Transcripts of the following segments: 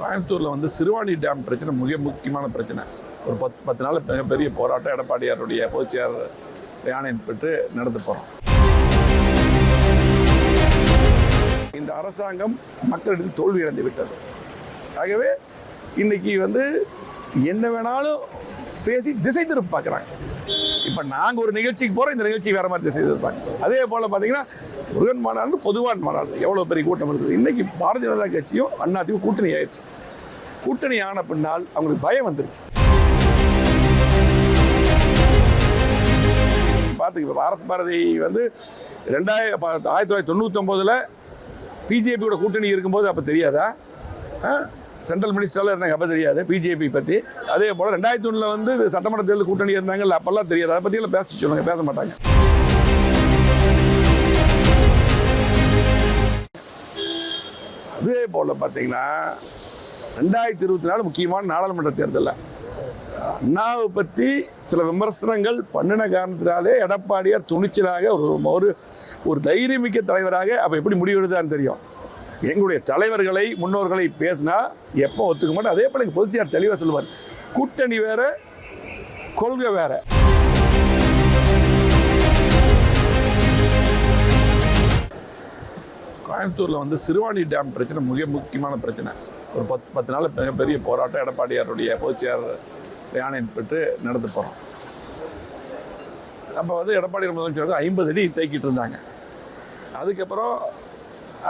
கோயம்புத்தூரில் வந்து சிறுவாணி டேம் பிரச்சனை மிக முக்கியமான பிரச்சனை. ஒரு பத்து பத்து நாள் மிகப்பெரிய போராட்டம் எடப்பாடியாருடைய பொதுச்செயலாளர் யானையின் பெற்று நடந்து போகிறோம் இந்த அரசாங்கம் மக்களிடத்தில் தோல்வி அடைந்து விட்டது. ஆகவே இன்னைக்கு வந்து என்ன வேணாலும் பேசி திசை திருப்ப பார்க்குறாங்க. இப்போ நாங்கள் ஒரு நிகழ்ச்சிக்கு போகிறோம் இந்த நிகழ்ச்சி வேறு மாதிரி திசை திருப்பாங்க. அதே போல் பார்த்தீங்கன்னா முருகன் மாநாடு பொதுவான மாநாடு. எவ்வளோ பெரிய கூட்டம் இருக்குது. இன்றைக்கி பாரதிய ஜனதா கட்சியும் அண்ணாத்தையும் கூட்டணி ஆயிடுச்சு. கூட்டணி ஆன பின்னால் அவங்களுக்கு பயம் வந்துருச்சு. பார்த்துக்க அரசு பாரதி வந்து ரெண்டாயிரம் ஆயிரத்தி தொள்ளாயிரத்தி தொண்ணூத்தொம்போதில் பிஜேபியோட கூட்டணி இருக்கும்போது அப்போ தெரியாதா? ஆ? சென்ட்ரல் மினிஸ்டரில் இருந்தாங்க அப்போ தெரியாது பிஜேபி பற்றி அதே போல் ரெண்டாயிரத்தி ஒன்றில் வந்து சட்டமன்ற தேர்தல் கூட்டணி இருந்தாங்கல்ல அப்போல்லாம் தெரியாது. அதை பற்றியெல்லாம் பேச சொல்லுங்கள் பேச மாட்டாங்க. அதே போல் பார்த்தீங்கன்னா ரெண்டாயிரத்தி இருபத்தி நாலு முக்கியமான நாடாளுமன்ற தேர்தலில். அண்ணாவை பற்றி சில விமர்சனங்கள் பண்ணின காரணத்தினாலே எடப்பாடியார் துணிச்சலாக ஒரு ஒரு தைரியமிக்க தலைவராக அப்போ எப்படி முடிவெடுதான்னு தெரியும். எங்களுடைய தலைவர்களை முன்னோர்களை பேசினா எப்போ ஒத்துக்க மாட்டோம். அதே போல எங்கள் பொதுச்சியார் தெளிவாக சொல்லுவார் கூட்டணி வேற கொள்கை வேற. கோயம்புத்தூரில் வந்து சிறுவாணி டேம் பிரச்சனை மிக முக்கியமான பிரச்சனை. ஒரு பத்து பத்து நாள் மிகப்பெரிய போராட்டம் எடப்பாடியாருடைய பொதுச்செயலாளர் யானையின் பெற்று நடந்து போகிறோம் அப்போ வந்து எடப்பாடி முதலமைச்சர் ஐம்பது அடி தேக்கிட்டு இருந்தாங்க. அதுக்கப்புறம்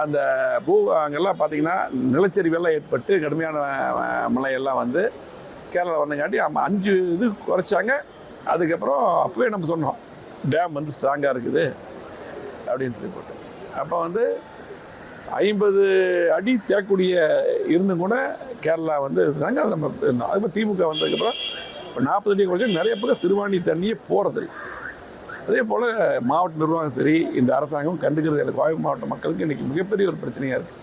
அந்த பூ அங்கெல்லாம் பார்த்தீங்கன்னா நிலச்சரிவெல்லாம் ஏற்பட்டு கடுமையான மழையெல்லாம் வந்து கேரளா வந்தங்காட்டி அம்மா அஞ்சு இது குறைச்சாங்க. அதுக்கப்புறம் அப்போவே நம்ம சொன்னோம் டேம் வந்து ஸ்ட்ராங்காக இருக்குது அப்படின்னு சொல்லி போட்டு. அப்போ வந்து ஐம்பது அடி தேக்கூடிய இருந்தும் கூட கேரளா வந்து இருந்தாங்க அது நம்ம இருந்தோம் அதுக்கப்புறம் திமுக வந்ததுக்கப்புறம் இப்போ நாற்பது அடி குறைச்சி நிறைய பக்கம் சிறுவாணி தண்ணியே போகிறதில்லை அதே போல் மாவட்ட நிர்வாகம் சரி இந்த அரசாங்கம் கண்டுக்கிறது எனக்கு கோவை மாவட்ட மக்களுக்கு இன்றைக்கி மிகப்பெரிய ஒரு பிரச்சனையாக இருக்குது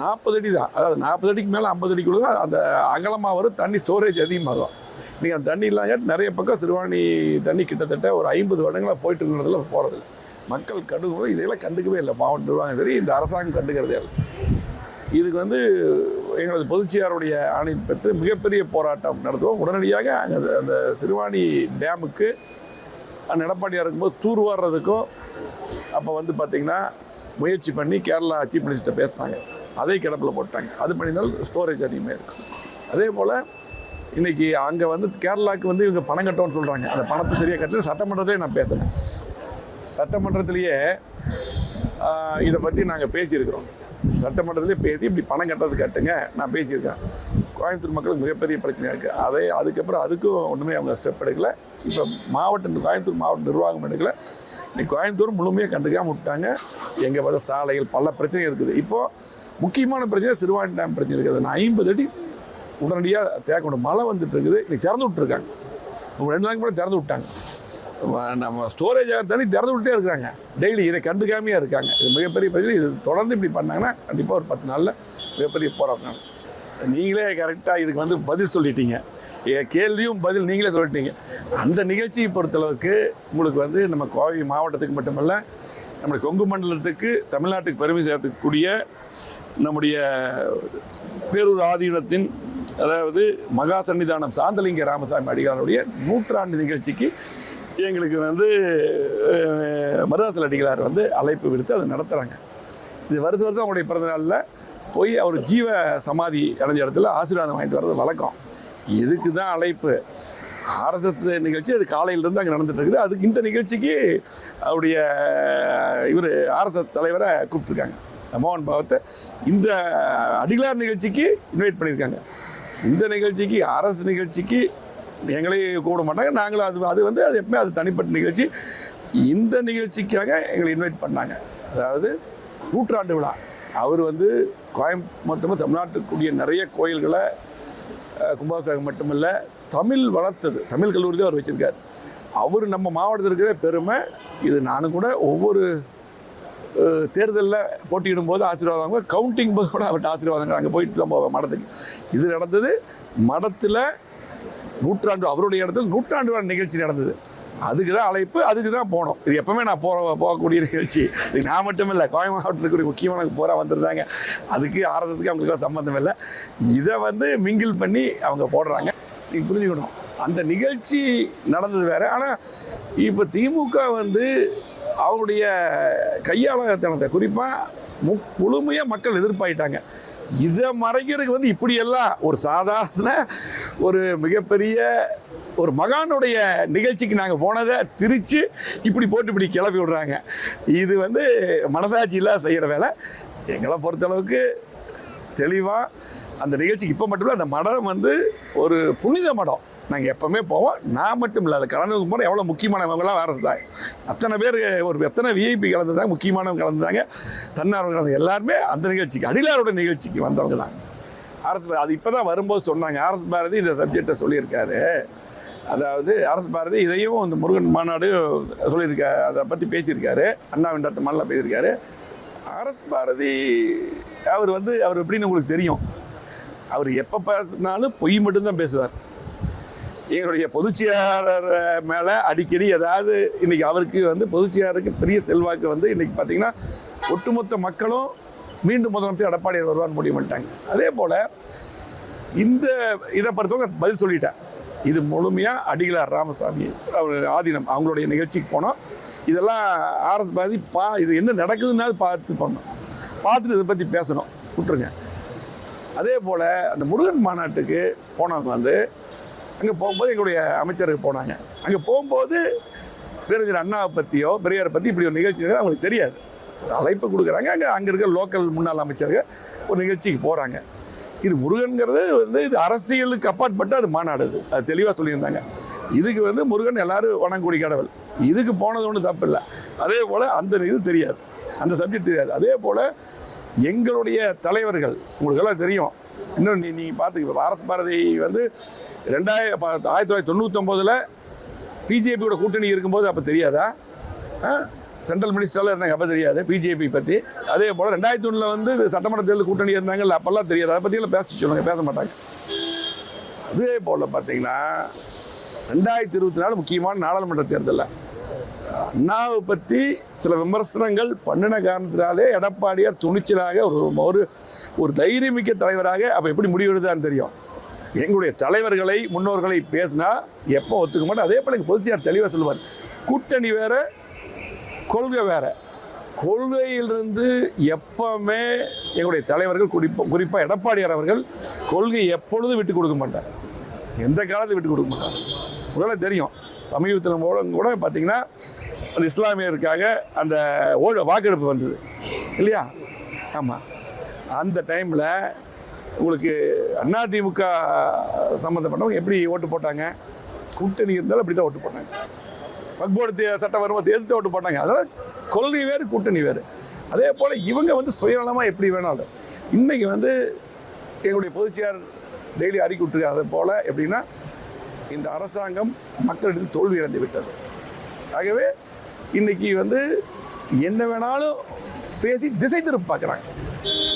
நாற்பது அடி தான். அதாவது நாற்பது அடிக்கு மேலே ஐம்பது அடிக்குள்ள தான் அந்த அகலமாக வரும் தண்ணி ஸ்டோரேஜ் அதிகமாகும். நீங்கள் அந்த தண்ணி இல்லாங்க நிறைய பக்கம் சிறுவாணி தண்ணி கிட்டத்தட்ட ஒரு ஐம்பது வருடங்களாக போயிட்டு இருக்கிறதுல போகிறது மக்கள் கண்டுக்கும் இதெல்லாம் கண்டுக்கவே இல்லை. மாவட்ட நிர்வாகம் சரி இந்த அரசாங்கம் கண்டுக்கிறதே இல்லை. இதுக்கு வந்து எங்களது பொதுச்சியாருடைய ஆணை பெற்று மிகப்பெரிய போராட்டம் நடத்துவோம். உடனடியாக அங்கே அந்த சிறுவாணி டேமுக்கு அந்த எடப்பாடியாக இருக்கும்போது தூர்வாடுறதுக்கும் அப்போ வந்து பார்த்திங்கன்னா முயற்சி பண்ணி கேரளா சீஃப் மினிஸ்டர் பேசினாங்க. அதே கிடப்பில் போட்டாங்க. அது பண்ணினால் ஸ்டோரேஜ் அதிகமாக இருக்கும். அதே போல் இன்றைக்கி அங்கே வந்து கேரளாவுக்கு வந்து இவங்க பணம் கட்டோன்னு சொல்கிறாங்க அந்த பணத்தை சரியாக கட்டல. சட்டமன்றத்திலே நான் பேசுகிறேன் சட்டமன்றத்திலேயே இதை பற்றி நாங்கள் பேசியிருக்கிறோம். சட்டமன்றத்திலே பேசி இப்படி பணம் கட்டுறது கட்டுங்க. நான் பேசியிருக்கேன். கோயம்புத்தூர் மக்களுக்கு மிகப்பெரிய பிரச்சனையாக இருக்குது அதே அதுக்கப்புறம் அதுக்கும் ஒன்றுமே அவங்க ஸ்டெப் எடுக்கலை. இப்போ மாவட்ட கோயம்புத்தூர் மாவட்ட நிர்வாகம் எடுக்கல. இன்னைக்கு கோயம்புத்தூர் முழுமையாக கண்டுக்காம விட்டாங்க. எங்கே பார்த்த சாலைகள் பல பிரச்சனை இருக்குது. இப்போது முக்கியமான பிரச்சனை சிறுவாணி டேம் பிரச்சனை இருக்குது. நான் ஐம்பது அடி உடனடியாக தேக்கணும் மழை வந்துட்டு இருக்குது. இன்னைக்கு திறந்து விட்டுருக்காங்க. ரெண்டு நாளைக்கு கூட திறந்து விட்டாங்க. நம்ம ஸ்டோரேஜ் தண்ணி திறந்து விட்டே இருக்கிறாங்க டெய்லி இதை கண்டுக்காமையாக இருக்காங்க. இது மிகப்பெரிய பிரச்சனை. இது தொடர்ந்து இப்படி பண்ணாங்கன்னா கண்டிப்பாக ஒரு பத்து நாளில் மிகப்பெரிய போராட்டம் நீங்களே கரெக்டாக இதுக்கு வந்து பதில் சொல்லிட்டீங்க. என் கேள்வியும் பதில் நீங்களே சொல்லிட்டீங்க. அந்த நிகழ்ச்சியை பொறுத்தளவுக்கு உங்களுக்கு வந்து நம்ம கோவை மாவட்டத்துக்கு மட்டுமல்ல நம்முடைய கொங்கு மண்டலத்துக்கு தமிழ்நாட்டுக்கு பெருமை சேர்த்துக்கூடிய நம்முடைய பேரூர் ஆதீனத்தின் அதாவது மகா சன்னிதானம் சாந்தலிங்க ராமசாமி அடிகளாருடைய நூற்றாண்டு நிகழ்ச்சிக்கு எங்களுக்கு வந்து மருதாசல் அடிகளார் வந்து அழைப்பு விடுத்து அதை நடத்துகிறாங்க இது வருஷ வருஷம் அவருடைய பிறந்தநாளில் போய் அவர் ஜீவ சமாதி அடைஞ்ச இடத்துல ஆசீர்வாதம் வாங்கிட்டு வர்றது வழக்கம். இதுக்கு தான் அழைப்பு? ஆர்எஸ்எஸ் நிகழ்ச்சி அது காலையிலேருந்து அங்கே நடந்துகிட்ருக்குது இருக்குது. அதுக்கு இந்த நிகழ்ச்சிக்கு அவருடைய இவர் ஆர்எஸ்எஸ் தலைவரை கூப்பிட்டுருக்காங்க. மோகன் பாவத்தை இந்த அடிகளார் நிகழ்ச்சிக்கு இன்வைட் பண்ணியிருக்காங்க. இந்த நிகழ்ச்சிக்கு அரசு நிகழ்ச்சிக்கு எங்களையும் கூப்பிட மாட்டாங்க. நாங்களும் அது அது வந்து அது எப்பவுமே அது தனிப்பட்ட நிகழ்ச்சி. இந்த நிகழ்ச்சிக்காக எங்களை இன்வைட் பண்ணாங்க. அதாவது நூற்றாண்டு விழா. அவர் வந்து கோயம்புத்தூர் தமிழ்நாட்டுக்குரிய நிறைய கோயில்களை கும்பாபிஷேகம் மட்டுமல்ல தமிழ் வளர்த்தது. தமிழ் கல்லூரி தான் அவர் வச்சுருக்கார். அவர் நம்ம மாவட்டத்தில் இருக்கிற பெருமை இது நானும் கூட ஒவ்வொரு தேர்தலில் போட்டியிடும் போது ஆசீர்வாதம் கவுண்டிங் போது கூட அவர்கிட்ட ஆசீர்வாதம் அங்கே போயிட்டு தான் போவேன் மடத்துக்கு. இது நடந்தது மடத்தில் நூற்றாண்டு அவருடைய இடத்துல நூற்றாண்டு நிகழ்ச்சி நடந்தது. அதுக்கு தான் அழைப்பு அதுக்கு தான் போனோம். இது எப்பவுமே நான் போக போகக்கூடிய நிகழ்ச்சி. இது நான் மட்டும் இல்லை கோயம் மாவட்டத்துக்கு முக்கியமான போராக வந்திருந்தாங்க. அதுக்கு ஆரம்பத்துக்கு அவங்களுக்கு சம்மந்தம் இல்லை. இதை வந்து மிங்கிள் பண்ணி அவங்க போடுறாங்க. நீங்கள் புரிஞ்சுக்கணும். அந்த நிகழ்ச்சி நடந்தது வேறு. ஆனால் இப்போ திமுக வந்து அவங்களுடைய கையாளத்தனத்தை குறிப்பாக மு முழுமையாக மக்கள் எதிர்ப்பாயிட்டாங்க. இதை மறைக்கிறதுக்கு வந்து இப்படியெல்லாம் ஒரு சாதாரண ஒரு மிகப்பெரிய ஒரு மகானுடைய நிகழ்ச்சிக்கு நாங்கள் போனதை திரித்து இப்படி போட்டு இப்படி கிளப்பி விடுறாங்க. இது வந்து மனசாட்சியெல்லாம் செய்கிற வேலை. எங்களை பொறுத்தளவுக்கு தெளிவாக அந்த நிகழ்ச்சிக்கு இப்போ மட்டும் இல்லை அந்த மடம் வந்து ஒரு புனித மடம். நாங்கள் எப்போவுமே போவோம். நான் மட்டும் இல்லை அதில் கலந்ததுக்கு போனால் எவ்வளோ முக்கியமானவங்களாம் வேறு தான் அத்தனை பேர் ஒரு எத்தனை விஐபி கலந்துதாங்க முக்கியமானவங்க கலந்துதாங்க. தன்னார்வம் கலந்து எல்லாருமே அந்த நிகழ்ச்சிக்கு அடிலாரோட நிகழ்ச்சிக்கு வந்தவங்க தான். ஆர்எஸ் அது இப்போ தான் வரும்போது சொன்னாங்க. ஆரத் பாரதி இந்த சப்ஜெக்டை சொல்லியிருக்காரு. அதாவது அரசு பாரதி இதையும் இந்த முருகன் மாநாடு சொல்லியிருக்காரு அதை பற்றி பேசியிருக்காரு. அண்ணா வெண்டாட்ட மாநில பேசியிருக்காரு. அரசு பாரதி அவர் வந்து அவர் எப்படின்னு உங்களுக்கு தெரியும். அவர் எப்போ பேசினாலும் பொய் மட்டும்தான் பேசுவார். எங்களுடைய பொதுச்செயலாளர் மேலே அடிக்கடி ஏதாவது இன்னைக்கு அவருக்கு வந்து பொதுச்செயலாளருக்கு பெரிய செல்வாக்கு வந்து இன்னைக்கு பார்த்தீங்கன்னா ஒட்டுமொத்த மக்களும் மீண்டும் முதலமைச்சர் எடப்பாடி வருவான்னு முடிவு பண்ணிட்டாங்க. அதே போல் இந்த இதை பொறுத்தவங்க பதில் சொல்லிட்டேன். இது முழுமையாக அடிகளார் ராமசாமி அவர் ஆதீனம் அவங்களுடைய நிகழ்ச்சிக்கு போனோம். இதெல்லாம் ஆர்எஸ் பாதி பா இது என்ன நடக்குதுன்னா பார்த்து பண்ணணும் பார்த்துட்டு இதை பற்றி பேசணும். விட்டுருங்க. அதே போல் அந்த முருகன் மாநாட்டுக்கு போனவங்க வந்து அங்கே போகும்போது எங்களுடைய அமைச்சருக்கு போனாங்க. அங்கே போகும்போது பேரறிஞர் அண்ணாவை பற்றியோ பெரியாரை பற்றி இப்படி ஒரு நிகழ்ச்சி அவங்களுக்கு தெரியாது. அழைப்பு கொடுக்குறாங்க. அங்கே அங்கே இருக்கிற லோக்கல் முன்னாள் அமைச்சர்கள் ஒரு நிகழ்ச்சிக்கு போகிறாங்க இது முருகன்கிறது வந்து இது அரசியலுக்கு அப்பாற்பட்டு அது மாநாடு அது. அது தெளிவாக சொல்லியிருந்தாங்க. இதுக்கு வந்து முருகன் எல்லாரும் வணங்கக்கூடிய கடவுள். இதுக்கு போனது ஒன்றும் தப்பு இல்லை. அதே போல் அந்த இது தெரியாது. அந்த சப்ஜெக்ட் தெரியாது. அதே போல் எங்களுடைய தலைவர்கள் உங்களுக்கெல்லாம் தெரியும். இன்னும் நீ நீங்கள் பார்த்துக்க அரசு பாரதி வந்து ரெண்டாயிரம் ஆயிரத்தி தொள்ளாயிரத்தி தொண்ணூத்தொம்போதில் பிஜேபியோட கூட்டணி இருக்கும்போது அப்போ தெரியாதா? சென்ட்ரல் மினிஸ்டரில் இருந்தாங்க அப்போ தெரியாது பிஜேபி பற்றி அதே போல் ரெண்டாயிரத்தி ஒன்றில் வந்து சட்டமன்ற தேர்தல் கூட்டணி இருந்தாங்கல்ல அப்போல்லாம் தெரியாது. அதை பற்றியெல்லாம் பேச சொல்லுவாங்க பேச மாட்டாங்க. அதே போல் பார்த்தீங்கன்னா ரெண்டாயிரத்தி இருபத்தி நாலு முக்கியமான நாடாளுமன்ற தேர்தலில். அண்ணாவை பற்றி சில விமர்சனங்கள் பண்ணின காரணத்தினாலே எடப்பாடியார் துணிச்சலாக ஒரு ஒரு ஒரு தைரியமிக்க தலைவராக அப்போ எப்படி முடிவெடுதான்னு தெரியும். எங்களுடைய தலைவர்களை முன்னோர்களை பேசினா எப்போ ஒத்துக்க மாட்டோம். அதே போல் எங்கள் பொதுச்செயலாளர் தெளிவாக சொல்லுவார் கூட்டணி வேற கொள்கை வேற. கொள்கையிலிருந்து எப்பவுமே எங்களுடைய தலைவர்கள் குறிப்பாக குறிப்பாக எடப்பாடியார் அவர்கள் கொள்கை எப்பொழுதும் விட்டு கொடுக்க மாட்டார். எந்த காலத்தில் விட்டு கொடுக்க மாட்டார். முதல்ல தெரியும் சமீபத்தில் கூட கூட பார்த்தீங்கன்னா அந்த இஸ்லாமியருக்காக அந்த ஓ வாக்கெடுப்பு வந்தது. இல்லையா? ஆமாம் அந்த டைமில் உங்களுக்கு அதிமுக சம்மந்தப்பட்டவங்க எப்படி ஓட்டு போட்டாங்க? கூட்டணி இருந்தாலும் அப்படி தான் ஓட்டு போட்டாங்க. வக்போர்டு சட்டம் வரும்போது எதிர்த்து ஓட்டு போட்டாங்க. அதனால் கொள்கை வேறு கூட்டணி வேறு. அதே போல் இவங்க வந்து சுயநலமாக எப்படி வேணாலும். இன்றைக்கி வந்து எங்களுடைய பொதுச்செயலாளர் டெய்லி அறிக்கை விட்டுருக்காங்க போல் எப்படின்னா இந்த அரசாங்கம் மக்களிடத்தில் தோல்வி அடைந்து விட்டது. ஆகவே இன்றைக்கி வந்து என்ன வேணாலும் பேசி திசை திருப்பி பார்க்குறாங்க.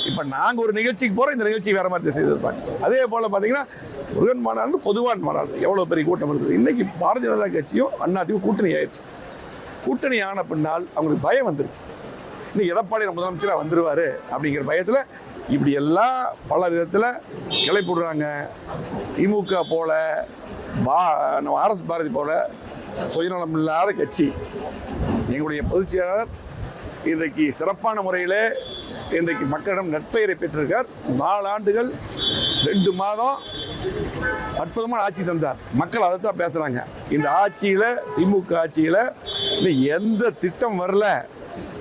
இப்போ நாங்கள் ஒரு நிகழ்ச்சிக்கு போகிறோம் இந்த நிகழ்ச்சி வேறு மாதிரி செய்திருப்பாங்க. அதே போல் பார்த்தீங்கன்னா முருகன் மாநாடு பொதுவான மாநாடு. எவ்வளோ பெரிய கூட்டம் இருக்குது. இன்றைக்கி பாரதிய ஜனதா கட்சியும் அண்ணாத்தையும் கூட்டணி ஆயிடுச்சு. கூட்டணி ஆன பின்னால் அவங்களுக்கு பயம் வந்துருச்சு. இன்னைக்கு எடப்பாடி முதலமைச்சராக வந்துடுவார் அப்படிங்கிற பயத்தில் இப்படி எல்லாம் பல விதத்தில் கிளப்பி போடுறாங்க. திமுக போல பா நம்ம ஆர்எஸ் பாரதி போல சுயநலம் இல்லாத கட்சி. எங்களுடைய பொதுச் செயலாளர் இன்றைக்கு சிறப்பான முறையில் இன்றைக்கு மக்களிடம் நட்பெயரை பெற்றிருக்கார். நாலு ஆண்டுகள் ரெண்டு மாதம் அற்புதமான ஆட்சி தந்தார். மக்கள் அதை தான் பேசுகிறாங்க இந்த ஆட்சியில் திமுக ஆட்சியில் இன்னைக்கு எந்த திட்டம் வரல.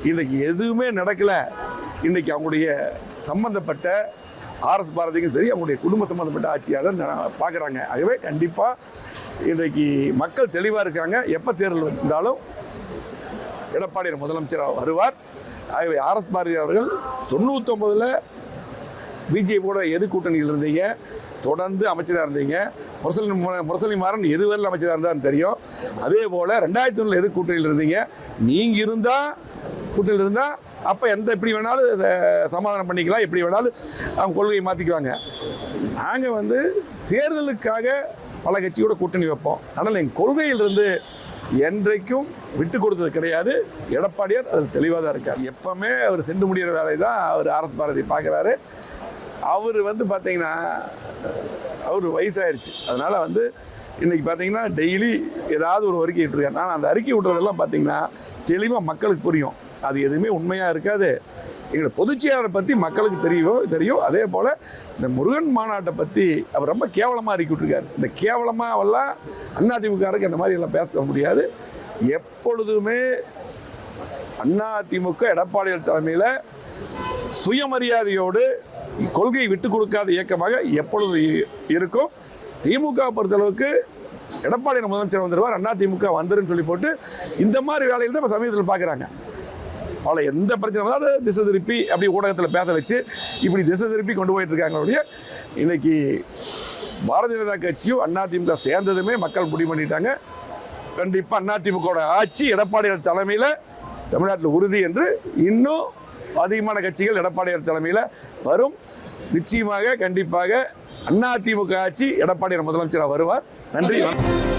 இன்றைக்கு எதுவுமே நடக்கலை. இன்றைக்கி அவங்களுடைய சம்பந்தப்பட்ட ஆர்எஸ் பாரதிக்கும் சரி அவங்களுடைய குடும்ப சம்மந்தப்பட்ட ஆட்சியாக தான் பார்க்குறாங்க. ஆகவே கண்டிப்பாக இன்றைக்கு மக்கள் தெளிவாக இருக்காங்க. எப்போ தேர்தல் இருந்தாலும் எடப்பாடி முதலமைச்சராக வருவார். ஆகவே ஆர்எஸ் பாரதி அவர்கள் தொண்ணூத்தொம்பதில் பிஜேபியோட எது கூட்டணியில் இருந்தீங்க? தொடர்ந்து அமைச்சராக இருந்தீங்க. முரசலி முரசலி மாறன் எதுவரையில் அமைச்சராக இருந்தான்னு தெரியும். அதே போல் ரெண்டாயிரத்தி ஒன்றில் எது கூட்டணியில் இருந்தீங்க? நீங்கள் இருந்தால் கூட்டணியில் இருந்தால் அப்போ எந்த எப்படி வேணாலும் சமாதானம் பண்ணிக்கலாம். எப்படி வேணாலும் அவங்க கொள்கையை மாற்றிக்குவாங்க நாங்கள் வந்து தேர்தலுக்காக பல கட்சியோட கூட்டணி வைப்போம். ஆனால் எங்கள் கொள்கையிலிருந்து என்றைக்கும் விட்டு கொடுத்தது கிடையாது. எடப்பாடியார் அதில் தெளிவாக தான் இருக்கார். எப்பவுமே அவர் சென்று முடிகிற வேலை தான் அவர் ஆர்எஸ் பாரதி பார்க்குறாரு. அவர் வந்து பார்த்தீங்கன்னா அவர் வயசாயிருச்சு. அதனால் வந்து இன்றைக்கி பார்த்தீங்கன்னா டெய்லி ஏதாவது ஒரு அறிக்கை விட்டுருக்காரு. ஆனால் அந்த அறிக்கை விட்டுறதெல்லாம் பார்த்தீங்கன்னா தெளிவாக மக்களுக்கு புரியும். அது எதுவுமே உண்மையாக இருக்காது. எங்களோட பொதுச்செயலாளரை பற்றி மக்களுக்கு தெரியும் தெரியும். அதே போல் இந்த முருகன் மாநாட்டை பற்றி அவர் ரொம்ப கேவலமாக அறிக்கை விட்டுருக்காரு இந்த கேவலமாவெல்லாம் அதிமுகருக்கு அந்த மாதிரி எல்லாம் பேச முடியாது. எப்பொழுதுமே அதிமுக எடப்பாடிகள் தலைமையில் சுயமரியாதையோடு கொள்கையை விட்டு கொடுக்காத இயக்கமாக எப்பொழுது இருக்கும். திமுக பொறுத்தளவுக்கு எடப்பாடி முதலமைச்சர் வந்துடுவார் அண்ணா திமுக வந்துருன்னு சொல்லி போட்டு இந்த மாதிரி வேலையில் தான் இப்போ சமீபத்தில் பார்க்குறாங்க அவளை எந்த பிரச்சனை வந்தாலும் திசை திருப்பி அப்படி ஊடகத்தில் பேச வச்சு இப்படி திசை திருப்பி கொண்டு போயிட்டு இருக்காங்களுடைய இன்னைக்கு பாரதிய ஜனதா கட்சியும் அண்ணா திமுக சேர்ந்ததுமே மக்கள் முடிவு பண்ணிட்டாங்க. கண்டிப்பாக அதிமுக ஆட்சி எடப்பாடியார் தலைமையில் தமிழ்நாட்டில் உறுதி என்று இன்னும் அதிகமான கட்சிகள் எடப்பாடியார் தலைமையில் வரும். நிச்சயமாக கண்டிப்பாக அதிமுக ஆட்சி எடப்பாடியார் முதலமைச்சராக வருவார். நன்றி வணக்கம்.